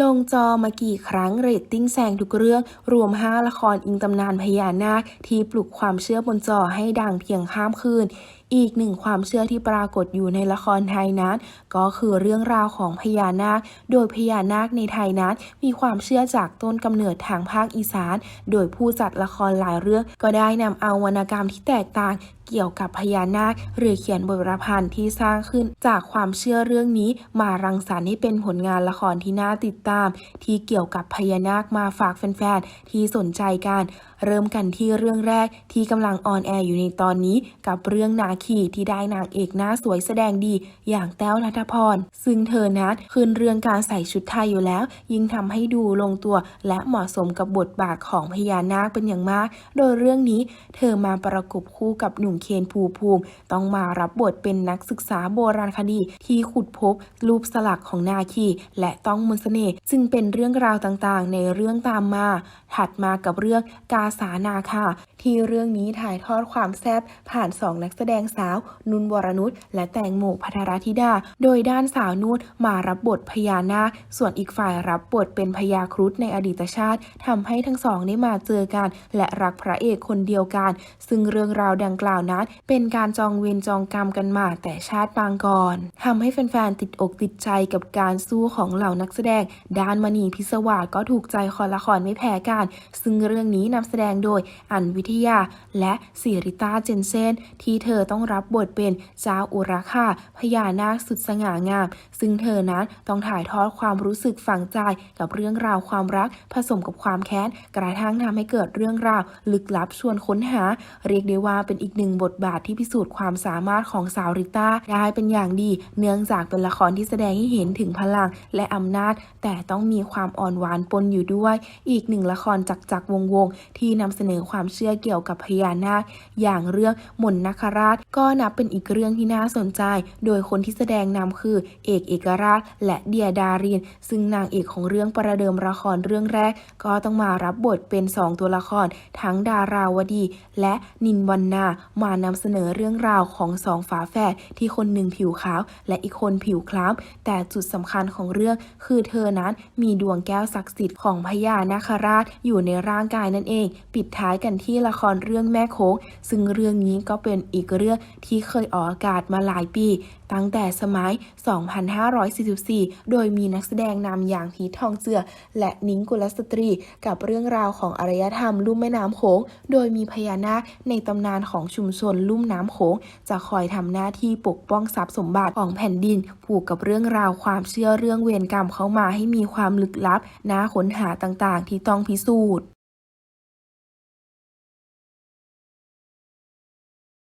ลงจอมากี่ครั้งเรตติ้งแซงทุกเรื่อง รวม 5 ละครอิงตำนานพญานาคที่ปลุกความเชื่อบนจอให้ดังเพียงข้ามคืน อีกหนึ่งความเชื่อที่ปรากฏอยู่ในละครไทยนั้น ก็คือเรื่องราวของพญานาค โดยพญานาคในไทยนั้น มีความเชื่อจากต้นกำเนิดทางภาคอีสาน โดยผู้จัดละครหลายเรื่อง ก็ได้นำเอาวรรณกรรมที่แตกต่างเกี่ยวกับพญานาค หรือเขียนบทประพันธ์ที่สร้างขึ้นจากความเชื่อเรื่องนี้ มารังสรรค์ให้เป็นผลงานละครที่น่าติดตาม ที่เกี่ยวกับพญานาคมาฝากแฟนๆที่สนใจกัน เริ่มกันที่เรื่องแรกที่กำลังออนแอร์อยู่ในตอนนี้กับเรื่องนาคีที่ได้นางเอกหน้าสวยแสดงดีอย่างแต้วนัทพร ซึ่งเธอนั้นคืนเรื่องการใส่ชุดไทยอยู่แล้ว ยิ่งทำให้ดูลงตัวและเหมาะสมกับบทบาทของพญานาคเป็นอย่างมาก โดยเรื่องนี้เธอมาประกบคู่กับหนุ่มเคนภูภูมิ ต้องมารับบทเป็นนักศึกษาโบราณคดีที่ขุดพบรูปสลักของนาคีและต้องมนต์เสน่ห์ซึ่งเป็นเรื่องราวต่างๆ ในเรื่องตามมา ถัดมากับเรื่องกาสานาคาที่เรื่องนี้ถ่ายทอดความแซ่บผ่านสองนักแสดงสาว นุนวรนุชและแตงโมพัทรธิดา โดยด้านสาวนุชมารับบทพญานาคส่วนอีกฝ่ายรับบทเป็นพญาครุฑในอดีตชาติทำให้ทั้งสองได้มาเจอกัน และรักพระเอกคนเดียวกัน ซึ่งเรื่องราวดังกล่าวนั้น เป็นการจองเวรจองกรรมกันมาแต่ชาติปางก่อนทำให้แฟนๆติดอกติดใจกับการสู้ของเหล่านักแสดง ด้านมณีพิศวาสก็ถูกใจคอละครไม่แพ้กัน ซึ่งเรื่องนี้นำแสดงโดยอันวิทยาและสิริต้าเจนเซนที่เธอต้องรับบทเป็นเจ้าอุราคาพญานาคสุดสง่างาม ซึ่งเธอนั้นต้องถ่ายทอดความรู้สึกฝังใจกับเรื่องราวความรัก ผสมกับความแค้น กระทั่งทำให้เกิดเรื่องราว ลึกลับชวนค้นหา เรียกได้ว่าเป็นอีกหนึ่งบทบาทที่พิสูจน์ความสามารถของสาวริต้าได้เป็นอย่างดี เนื่องจากเป็นละครที่แสดงให้เห็นถึงพลังและอำนาจ แต่ต้องมีความอ่อนหวานปนอยู่ด้วย อีกหนึ่งละครจักจักรวงวงที่นำเสนอความเชื่อเกี่ยวกับพญานาคอย่างเรื่องมนนคราชก็นับเป็นอีกเรื่องที่น่าสนใจ โดยคนที่แสดงนำคือ เอกเอกราช และเดียดาริน ซึ่งนางเอกของเรื่องประเดิมละครเรื่องแรก ก็ต้องมารับบทเป็นสองตัวละคร ทั้งดาราวดี และนินวันนามานำเสนอเรื่องราวของสองฝาแฝดที่คนหนึ่งผิวขาว และอีกคนผิวคล้ำแต่จุดสำคัญของเรื่อง คือเธอนั้นมีดวงแก้วศักดิ์สิทธิ์ของพญานาคราชอยู่ในร่างกายนั่นเอง ปิดท้ายกันที่ละครเรื่องแม่โค้งซึ่งเรื่องนี้ก็เป็นอีกเรื่องที่เคยออกอากาศมาหลายปี ตั้งแต่สมัย 2544 โดยมีนักแสดงนำอย่างพีททองเจือ และนิ้งกุลสตรี กับเรื่องราวของอารยธรรมลุ่มแม่น้ำโขง โดยมีพญานาคในตำนานของชุมชนลุ่มน้ำโขง จะคอยทำหน้าที่ปกป้องทรัพย์สมบัติของแผ่นดิน ผูกกับเรื่องราวความเชื่อเรื่องเวรกรรมเข้ามาให้มีความลึกลับน่าค้นหาต่างๆ ที่ต้องพิสูจน์